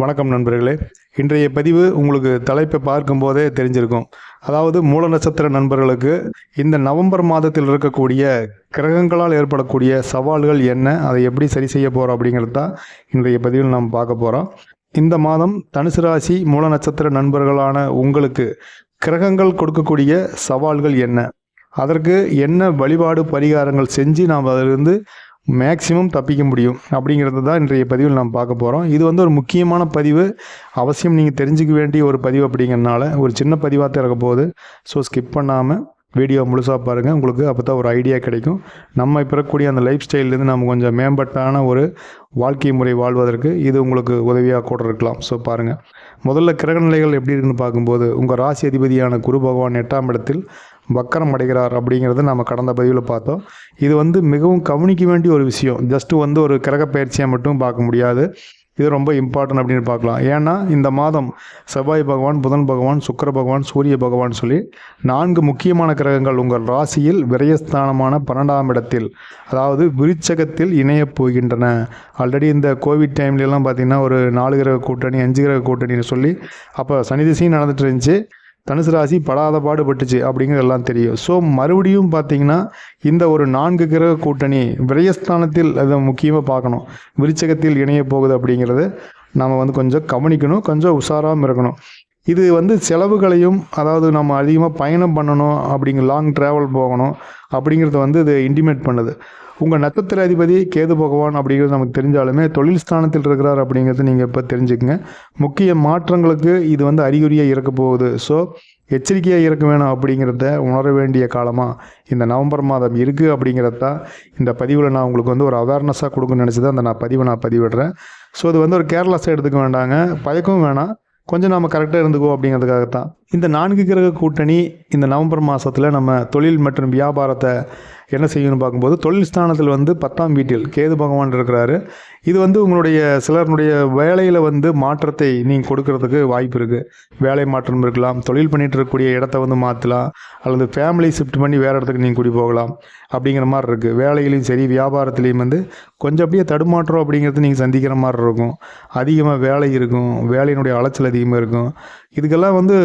வணக்கம் நண்பர்களே. இன்றைய பதிவு உங்களுக்கு தலைப்பை பார்க்கும்போதே தெரிஞ்சிருக்கும். அதாவது மூல நட்சத்திர நண்பர்களுக்கு இந்த நவம்பர் மாதத்தில் இருக்கக்கூடிய கிரகங்களால் ஏற்படக்கூடிய சவால்கள் என்ன அதை எப்படி சரி செய்ய போகிறோம் அப்படிங்கிறது தான் இன்றைய பதிவில் நாம் பார்க்க போகிறோம் இந்த மாதம் தனுசு ராசி மூல நட்சத்திர நண்பர்களான உங்களுக்கு கிரகங்கள் கொடுக்கக்கூடிய சவால்கள் என்ன? அதற்கு என்ன வழிபாடு பரிகாரங்கள் செஞ்சு நாம் அதிலிருந்து மேக்சிமம் தப்பிக்க முடியும் அப்படிங்கிறது தான் இன்றைய பதிவில் நாம் பார்க்க போகிறோம் இது வந்து ஒரு முக்கியமான பதிவு. அவசியம் நீங்கள் தெரிஞ்சுக்க வேண்டிய ஒரு பதிவு அப்படிங்கிறனால ஒரு சின்ன பதிவாக தான் இருக்க போகுது. ஸோ ஸ்கிப் பண்ணாமல் வீடியோ முழுசாக பாருங்கள் உங்களுக்கு அப்போ தான் ஒரு ஐடியா கிடைக்கும். நம்ம இப்போ இருக்கக்கூடிய அந்த லைஃப் ஸ்டைல்லேருந்து நம்ம கொஞ்சம் மேம்பட்டான ஒரு வாழ்க்கை முறை வாழ்வதற்கு இது உங்களுக்கு உதவியாக கூட இருக்கலாம். ஸோ பாருங்கள் முதல்ல கிரக நிலைகள் எப்படி இருக்குன்னு பார்க்கும்போது உங்கள் ராசி அதிபதியான குரு பகவான் எட்டாம் இடத்தில் வக்கரம் அடைகிறார் அப்படிங்கிறத நம்ம கடந்த பதிவில் பார்த்தோம். இது வந்து மிகவும் கவனிக்க வேண்டிய ஒரு விஷயம். ஜஸ்ட்டு வந்து ஒரு கிரக பயிற்சியாக மட்டும் பார்க்க முடியாது. இது ரொம்ப இம்பார்ட்டன்ட் அப்படின்னு பார்க்கலாம். ஏன்னா இந்த மாதம் செவ்வாய் பகவான் புதன் பகவான் சுக்கிர பகவான் சூரிய பகவான் சொல்லி நான்கு முக்கியமான கிரகங்கள் உங்கள் ராசியில் விரயஸ்தானமான பன்னெண்டாம் இடத்தில் அதாவது விருச்சகத்தில் இணையப் போகின்றன. ஆல்ரெடி இந்த கோவிட் டைம்லலாம் பார்த்திங்கன்னா ஒரு நாலு கிரக கூட்டணி அஞ்சு கிரக கூட்டணின்னு சொல்லி அப்போ சனி திசையும் நடந்துட்டு இருந்துச்சு. தனுசு ராசி படாத பாடுபட்டுச்சு அப்படிங்கிறது எல்லாம் தெரியும். ஸோ மறுபடியும் பார்த்தீங்கன்னா இந்த ஒரு நான்கு கிரக கூட்டணி விரயஸ்தானத்தில் அதை முக்கியமாக பார்க்கணும். விருச்சகத்தில் இணைய போகுது அப்படிங்கிறது நம்ம வந்து கொஞ்சம் கவனிக்கணும் கொஞ்சம் உஷாராகவும் இருக்கணும். இது வந்து செலவுகளையும் அதாவது நம்ம அதிகமாக பயணம் பண்ணணும் அப்படிங்கிற லாங் ட்ராவல் போகணும் அப்படிங்கிறத வந்து இது இன்டிமேட் பண்ணுது. உங்கள் நட்சத்திர அதிபதி கேது பகவான் அப்படிங்கிறது நமக்கு தெரிஞ்சாலுமே தொழில் ஸ்தானத்தில் இருக்கிறார் அப்படிங்கிறது நீங்கள் இப்போ தெரிஞ்சுக்கங்க. முக்கிய மாற்றங்களுக்கு இது வந்து அறிகுறியாக இருக்க போகுது. ஸோ எச்சரிக்கையாக இருக்க வேணும் அப்படிங்கிறத உணர வேண்டிய காலமாக இந்த நவம்பர் மாதம் இருக்குது அப்படிங்கிறது தான் இந்த பதிவில் நான் உங்களுக்கு வந்து ஒரு அவேர்னஸாக கொடுக்கணும்னு நினச்சி தான் அந்த நான் பதிவை நான் பதிவிடுறேன். ஸோ இது வந்து ஒரு கேர்லெஸ்ஸாக எடுத்துக்க வேண்டாங்க. பயக்கவும் வேணாம். கொஞ்சம் நம்ம கரெக்டாக இருந்துக்கோ அப்படிங்கிறதுக்காகத்தான். இந்த நான்கு கிரக கூட்டணி இந்த நவம்பர் மாதத்தில் நம்ம தொழில் மற்றும் வியாபாரத்தை என்ன செய்யணும்னு பார்க்கும்போது தொழில் ஸ்தானத்தில் வந்து பத்தாம் வீட்டில் கேது பகவான் இருக்கிறாரு. இது வந்து உங்களுடைய சிலருடைய வேலையில் வந்து மாற்றத்தை நீங்கள் கொடுக்கறதுக்கு வாய்ப்பு இருக்குது வேலை மாற்றம் இருக்கலாம் தொழில் பண்ணிட்டு இருக்கக்கூடிய இடத்த வந்து மாற்றலாம் அல்லது ஃபேமிலி ஷிஃப்ட் பண்ணி வேறு இடத்துக்கு நீங்கள் குடி போகலாம் அப்படிங்கிற மாதிரி இருக்குது வேலையிலையும் சரி வியாபாரத்துலேயும் வந்து கொஞ்சம் அப்படியே தடுமாற்றம் அப்படிங்கிறது நீங்கள் சந்திக்கிற மாதிரி இருக்கும். அதிகமாக வேலை இருக்கும் வேலையினுடைய அலைச்சல் அதிகமாக இருக்கும். இதுக்கெல்லாம் வந்து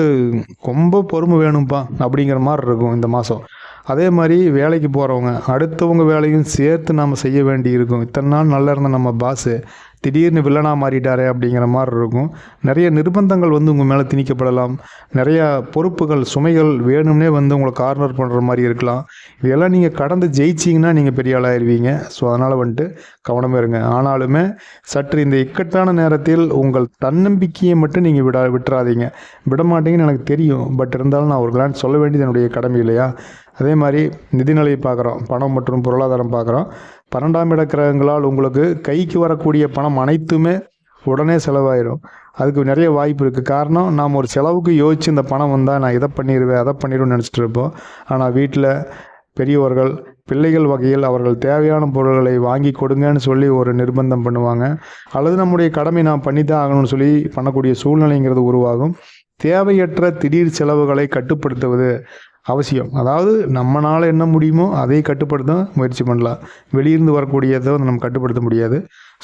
ரொம்ப பொறுமை வேணும்ப்பா அப்படிங்கிற மாதிரி இருக்கும் இந்த மாதம் அதே மாதிரி வேலைக்கு போகிறவங்க அடுத்தவங்க வேலையும் சேர்த்து நாம் செய்ய வேண்டி இருக்கும் இத்தனை நாள் நல்லா இருந்த நம்ம பாஸு திடீர்னு வில்லனாக மாறிட்டாரே அப்படிங்கிற மாதிரி இருக்கும். நிறைய நிர்பந்தங்கள் வந்து உங்கள் மேலே திணிக்கப்படலாம். நிறையா பொறுப்புகள் சுமைகள் வேணும்னே வந்து உங்களை கார்னர் பண்ணுற மாதிரி இருக்கலாம். இதெல்லாம் நீங்கள் கடந்து ஜெயிச்சிங்கன்னா நீங்கள் பெரிய ஆளாயிருவீங்க ஸோ அதனால் வந்துட்டு கவனமாக இருங்க. ஆனாலுமே சற்று இந்த இக்கட்டான நேரத்தில் உங்கள் தன்னம்பிக்கையை மட்டும் நீங்கள் விட விட்டுறாதீங்க. விடமாட்டீங்கன்னு எனக்கு தெரியும். பட் இருந்தாலும் நான் ஒரு கிளான் சொல்ல வேண்டியது என்னுடைய கடமை இல்லையா? அதே மாதிரி நிதிநிலையை பார்க்குறோம். பணம் மற்றும் பொருளாதாரம் பார்க்குறோம். பன்னெண்டாம் இட கிரகங்களால் உங்களுக்கு கைக்கு வரக்கூடிய பணம் அனைத்துமே உடனே செலவாயிடும் அதுக்கு நிறைய வாய்ப்பு இருக்குது காரணம் நாம் ஒரு செலவுக்கு யோசித்து இந்த பணம் வந்தால் நான் இதை பண்ணிடுவேன் அதை பண்ணிடுவேன்னு நினச்சிட்டு இருப்போம். ஆனால் வீட்டில் பெரியவர்கள் பிள்ளைகள் வகையில் அவர்கள் தேவையான பொருள்களை வாங்கி கொடுங்கன்னு சொல்லி ஒரு நிர்பந்தம் பண்ணுவாங்க. அல்லது நம்முடைய கடமை நாம் பண்ணி தான் ஆகணும்னு சொல்லி பண்ணக்கூடிய சூழ்நிலைங்கிறது உருவாகும். தேவையற்ற திடீர் செலவுகளை கட்டுப்படுத்துவது அவசியம். அதாவது நம்மளால் என்ன முடியுமோ அதை கட்டுப்படுத்த முயற்சி பண்ணலாம். வெளியிருந்து வரக்கூடியதை வந்து நம்ம கட்டுப்படுத்த முடியாது.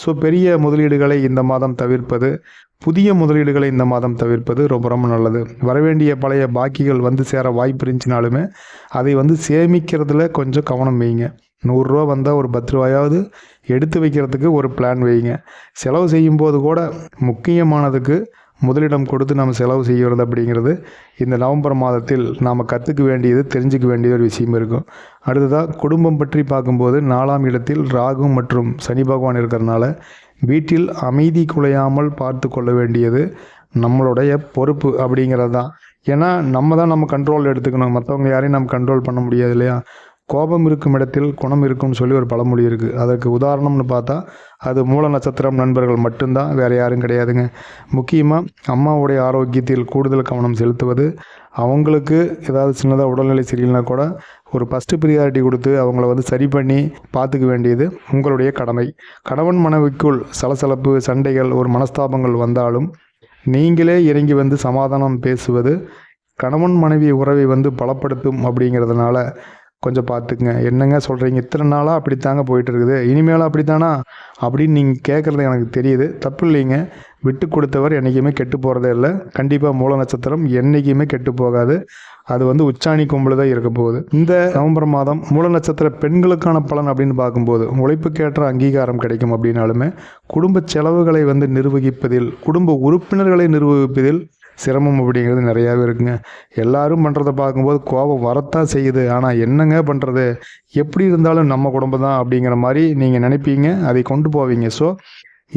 ஸோ பெரிய முதலீடுகளை இந்த மாதம் தவிர்ப்பது புதிய முதலீடுகளை இந்த மாதம் தவிர்ப்பது ரொம்ப ரொம்ப நல்லது. வரவேண்டிய பழைய பாக்கிகள் வந்து சேர வாய்ப்பு இருந்துச்சுனாலுமே அதை வந்து சேமிக்கிறதுல கொஞ்சம் கவனம் வைங்க. நூறுரூவா வந்தால் ஒரு பத்து ரூபாயாவது எடுத்து வைக்கிறதுக்கு ஒரு பிளான் வைங்க. செலவு செய்யும்போது கூட முக்கியமானதுக்கு முதலிடம் கொடுத்து நம்ம செலவு செய்கிறது அப்படிங்கிறது இந்த நவம்பர் மாதத்தில் நாம் கற்றுக்க வேண்டியது தெரிஞ்சுக்க வேண்டிய ஒரு விஷயம் இருக்கும். அடுத்ததாக குடும்பம் பற்றி பார்க்கும்போது நாலாம் இடத்தில் ராகு மற்றும் சனி பகவான் இருக்கிறதுனால வீட்டில் அமைதி குலையாமல் பார்த்து கொள்ள வேண்டியது நம்மளுடைய பொறுப்பு அப்படிங்கிறது தான் ஏன்னா நம்ம தான் நம்ம கண்ட்ரோல் எடுத்துக்கணும். மற்றவங்க யாரையும் நம்ம கண்ட்ரோல் பண்ண முடியாது இல்லையா? கோபம் இருக்கும் இடத்தில் குணம் இருக்கும்னு சொல்லி ஒரு பழமொழி இருக்குது அதற்கு உதாரணம்னு பார்த்தா அது மூல நட்சத்திரம் நண்பர்கள் மட்டும்தான் வேறு யாரும் கிடையாதுங்க. முக்கியமாக அம்மாவுடைய ஆரோக்கியத்தில் கூடுதல் கவனம் செலுத்துவது அவங்களுக்கு ஏதாவது சின்னதாக உடல்நிலை சரியில்லைனா கூட ஒரு ஃபஸ்ட்டு ப்ரியாரிட்டி கொடுத்து அவங்கள வந்து சரி பண்ணி பார்த்துக்க வேண்டியது உங்களுடைய கடமை. கணவன் மனைவிக்குள் சலசலப்பு சண்டைகள் ஒரு மனஸ்தாபங்கள் வந்தாலும் நீங்களே இறங்கி வந்து சமாதானம் பேசுவது கணவன் மனைவி உறவை வந்து பலப்படுத்தும் அப்படிங்கிறதுனால கொஞ்சம் பார்த்துக்குங்க. என்னங்க சொல்கிறீங்க இத்தனை நாளாக அப்படித்தாங்க போயிட்டு இருக்குது இனிமேலும் அப்படித்தானா? அப்படின்னு நீங்கள் கேட்குறது எனக்கு தெரியுது. தப்பு இல்லைங்க. விட்டு கொடுத்தவர் என்றைக்குமே கெட்டு போகிறதே இல்லை. கண்டிப்பாக மூல நட்சத்திரம் என்றைக்குமே கெட்டு போகாது. அது வந்து உச்சாணி கொம்பில் தான் இருக்க போகுது. இந்த நவம்பர் மாதம் மூல நட்சத்திர பெண்களுக்கான பலன் அப்படின்னு பார்க்கும்போது உழைப்புக்கேற்ற அங்கீகாரம் கிடைக்கும் அப்படின்னாலுமே குடும்ப செலவுகளை வந்து நிர்வகிப்பதில் குடும்ப உறுப்பினர்களை நிர்வகிப்பதில் சிரமம் அப்படிங்கிறது நிறையாவே இருக்குங்க. எல்லாரும் பண்ணுறத பார்க்கும்போது கோபம் வரத்தான் செய்யுது. ஆனால் என்னங்க பண்ணுறது எப்படி இருந்தாலும் நம்ம குடும்பம் தான் அப்படிங்கிற மாதிரி நீங்கள் நினைப்பீங்க. அதை கொண்டு போவீங்க. ஸோ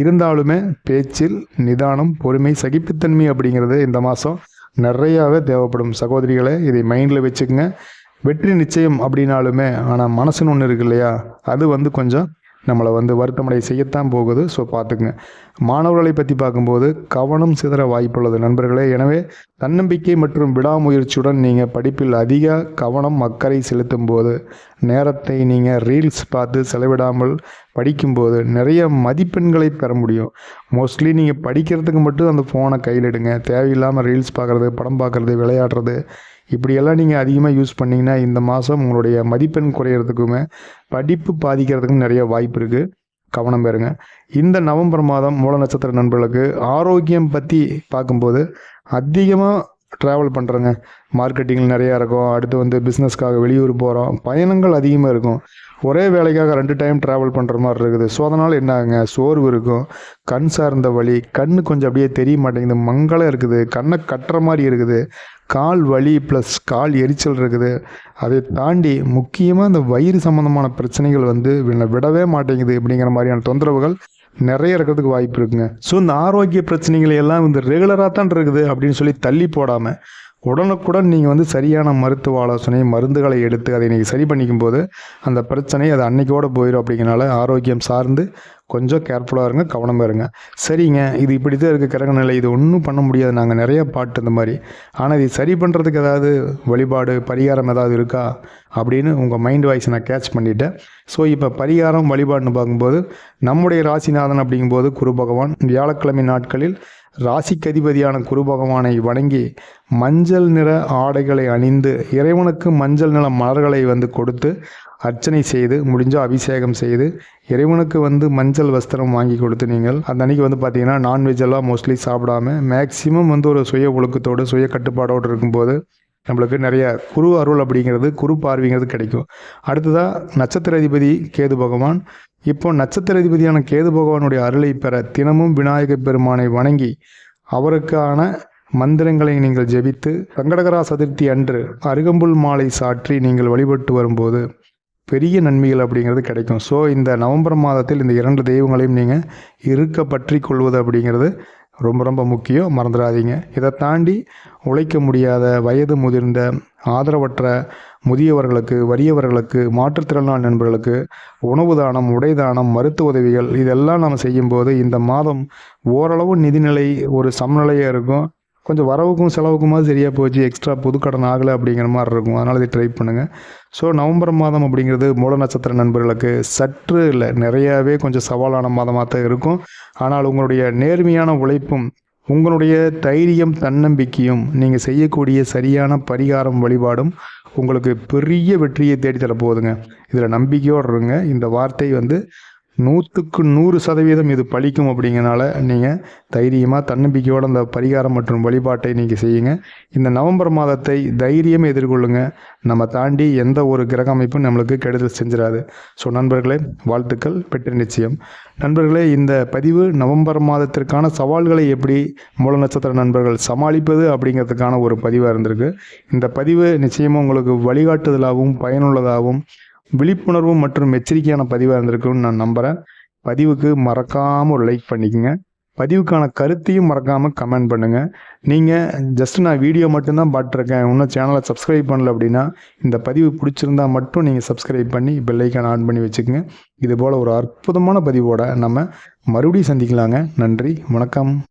இருந்தாலுமே பேச்சில் நிதானம் பொறுமை சகிப்புத்தன்மை அப்படிங்கிறது இந்த மாதம் நிறையாவே தேவைப்படும். சகோதரிகளை இதை மைண்டில் வச்சுக்கோங்க. வெற்றி நிச்சயம் அப்படின்னாலுமே ஆனால் மனசுன்னு ஒன்று இருக்கு இல்லையா? அது வந்து கொஞ்சம் நம்மளை வந்து வருத்தமடை செய்யத்தான் போகுது. ஸோ பார்த்துக்குங்க. மாணவர்களை பற்றி பார்க்கும்போது கவனம் சிதற வாய்ப்புள்ளது நண்பர்களே. எனவே தன்னம்பிக்கை மற்றும் விடாமுயற்சியுடன் நீங்கள் படிப்பில் அதிக கவனம் அக்கறை செலுத்தும் போது நேரத்தை நீங்கள் ரீல்ஸ் பார்த்து செலவிடாமல் படிக்கும்போது நிறைய மதிப்பெண்களை பெற முடியும். மோஸ்ட்லி நீங்கள் படிக்கிறதுக்கு மட்டும் அந்த ஃபோனை கையில் எடுங்க. தேவையில்லாமல் ரீல்ஸ் பார்க்குறது படம் பார்க்குறது விளையாடுறது இப்படியெல்லாம் நீங்கள் அதிகமாக யூஸ் பண்ணிங்கன்னா இந்த மாதம் உங்களுடைய மதிப்பெண் குறையிறதுக்குமே படிப்பு பாதிக்கிறதுக்கும் நிறைய வாய்ப்பு இருக்குது கவனம் பெறுங்க. இந்த நவம்பர் மாதம் மூல நட்சத்திர நண்பர்களுக்கு ஆரோக்கியம் பற்றி பார்க்கும்போது அதிகமாக ட்ராவல் பண்ணுறேங்க மார்க்கெட்டிங்கில் நிறையா இருக்கும். அடுத்து வந்து பிஸ்னஸ்க்காக வெளியூர் போகிறோம் பயணங்கள் அதிகமாக இருக்கும். ஒரே வேலைக்காக ரெண்டு டைம் ட்ராவல் பண்ணுற மாதிரி இருக்குது. ஸோ அதனால் என்ன ஆகுங்க? சோர்வு இருக்கும். கண் சார்ந்த வழி கண் கொஞ்சம் அப்படியே தெரிய மாட்டேங்குது. மங்களம் இருக்குது. கண்ணை கட்டுற மாதிரி இருக்குது. கால் வலி ப்ளஸ் கால் எரிச்சல் இருக்குது. அதை தாண்டி முக்கியமாக இந்த வயிறு சம்மந்தமான பிரச்சனைகள் வந்து விடவே மாட்டேங்குது அப்படிங்கிற மாதிரியான தொந்தரவுகள் நிறைய இருக்கிறதுக்கு வாய்ப்பு இருக்குங்க. ஸோ இந்த ஆரோக்கிய பிரச்சனைகளை எல்லாம் வந்து ரெகுலராக தான் இருக்குது அப்படின்னு சொல்லி தள்ளி போடாமல் உடனுக்குடன் நீங்கள் வந்து சரியான மருத்துவ ஆலோசனை மருந்துகளை எடுத்து அதை நீங்கள் சரி பண்ணிக்கும் போது அந்த பிரச்சனை அது அன்னைக்கோடு போயிடும் அப்படிங்கிறனால ஆரோக்கியம் சார்ந்து கொஞ்சம் கேர்ஃபுல்லாக இருங்க கவனமாக இருங்க. சரிங்க இது இப்படி தான் இருக்குது கிரக நிலை இது ஒன்றும் பண்ண முடியாது நாங்கள் நிறைய பாட்டு இந்த மாதிரி. ஆனால் இது சரி பண்ணுறதுக்கு ஏதாவது வழிபாடு பரிகாரம் ஏதாவது இருக்கா அப்படின்னு உங்கள் மைண்ட் வாய்ஸ் நான் கேட்ச் பண்ணிட்டேன். ஸோ இப்போ பரிகாரம் வழிபாடுன்னு பார்க்கும்போது நம்முடைய ராசிநாதன் அப்படிங்கும்போது குரு பகவான் வியாழக்கிழமை நாட்களில் ராசிக்கதிபதியான குரு பகவானை வணங்கி மஞ்சள் நிற ஆடைகளை அணிந்து இறைவனுக்கு மஞ்சள் நிற மலர்களை வந்து கொடுத்து அர்ச்சனை செய்து முடிஞ்சால் அபிஷேகம் செய்து இறைவனுக்கு வந்து மஞ்சள் வஸ்திரம் வாங்கி கொடுத்து நீங்கள் அந்த அன்றைக்கி வந்து பார்த்தீங்கன்னா நான்வெஜ் எல்லாம் மோஸ்ட்லி சாப்பிடாம மேக்ஸிமம் வந்து ஒரு சுய ஒழுக்கத்தோடு சுய கட்டுப்பாடோடு இருக்கும்போது நம்மளுக்கு நிறைய குரு அருள் அப்படிங்கிறது குரு பார்வைங்கிறது கிடைக்கும். அடுத்ததாக நட்சத்திர அதிபதி கேது பகவான். இப்போ நட்சத்திர அதிபதியான கேது பகவானுடைய அருளை பெற தினமும் விநாயகப் பெருமானை வணங்கி அவருக்கான மந்திரங்களை நீங்கள் ஜெபித்து சங்கடகரா சதுர்த்தி அன்று அருகம்புல் மாலை சாற்றி நீங்கள் வழிபட்டு வரும்போது பெரிய நன்மைகள் அப்படிங்கிறது கிடைக்கும். ஸோ இந்த நவம்பர் மாதத்தில் இந்த இரண்டு தெய்வங்களையும் நீங்கள் இருக்க பற்றி கொள்வது அப்படிங்கிறது ரொம்ப ரொம்ப முக்கியம் மறந்துடாதீங்க. இதை தாண்டி உழைக்க முடியாத வயது முதிர்ந்த ஆதரவற்ற முதியவர்களுக்கு வறியவர்களுக்கு மாற்றுத்திறனாளி நண்பர்களுக்கு உணவு தானம் உடை தானம் மருத்துவ உதவிகள் இதெல்லாம் நம்ம செய்யும்போது இந்த மாதம் ஓரளவு நிதிநிலை ஒரு சமநிலையாக இருக்கும். கொஞ்சம் வரவுக்கும் செலவுக்குமா சரியாக போச்சு எக்ஸ்ட்ரா புதுக்கடன் ஆகலை அப்படிங்கிற மாதிரி இருக்கும். அதனால் இதை ட்ரை பண்ணுங்கள் ஸோ நவம்பர் மாதம் அப்படிங்கிறது மூல நட்சத்திர நண்பர்களுக்கு சற்று இல்லை நிறையாவே கொஞ்சம் சவாலான மாதமாக தான் இருக்கும். ஆனால் உங்களுடைய நேர்மையான உழைப்பும் உங்களுடைய தைரியம் தன்னம்பிக்கையும் நீங்கள் செய்யக்கூடிய சரியான பரிகாரம் வழிபாடும் உங்களுக்கு பெரிய வெற்றியை தேடித்தர போகுதுங்க. இதில் நம்பிக்கையோடு இருங்க. இந்த வார்த்தை வந்து நூற்றுக்கு நூறு சதவீதம் இது பழிக்கும் அப்படிங்கனால நீங்கள் தைரியமாக தன்னம்பிக்கையோடு அந்த பரிகாரம் மற்றும் வழிபாட்டை நீங்கள் செய்யுங்க. இந்த நவம்பர் மாதத்தை தைரியம் எதிர்கொள்ளுங்க. நம்ம தாண்டி எந்த ஒரு கிரக அமைப்பும் நம்மளுக்கு கெடுதல் செஞ்சிடாது ஸோ நண்பர்களே வாழ்த்துக்கள். பெற்ற நிச்சயம். நண்பர்களே இந்த பதிவு நவம்பர் மாதத்திற்கான சவால்களை எப்படி மூல நட்சத்திர நண்பர்கள் சமாளிப்பது அப்படிங்கிறதுக்கான ஒரு பதிவாக இருந்திருக்கு. இந்த பதிவு நிச்சயமாக உங்களுக்கு வழிகாட்டுதலாகவும் பயனுள்ளதாகவும் விழிப்புணர்வு மற்றும் எச்சரிக்கையான பதிவாக இருந்திருக்கும்னு நான் நம்புகிறேன் பதிவுக்கு மறக்காமல் ஒரு லைக் பண்ணிக்கோங்க. பதிவுக்கான கருத்தையும் மறக்காமல் கமெண்ட் பண்ணுங்கள் நீங்கள் ஜஸ்ட் நான் வீடியோ மட்டும்தான் பார்த்துருக்கேன். இன்னும் சேனலை சப்ஸ்கிரைப் பண்ணல அப்படின்னா இந்த பதிவு பிடிச்சிருந்தா மட்டும் நீங்கள் சப்ஸ்கிரைப் பண்ணி பெல்லைக்கான ஆன் பண்ணி வச்சுக்கோங்க. இது போல் ஒரு அற்புதமான பதிவோட நம்ம மறுபடியும் சந்திக்கலாங்க. நன்றி வணக்கம்.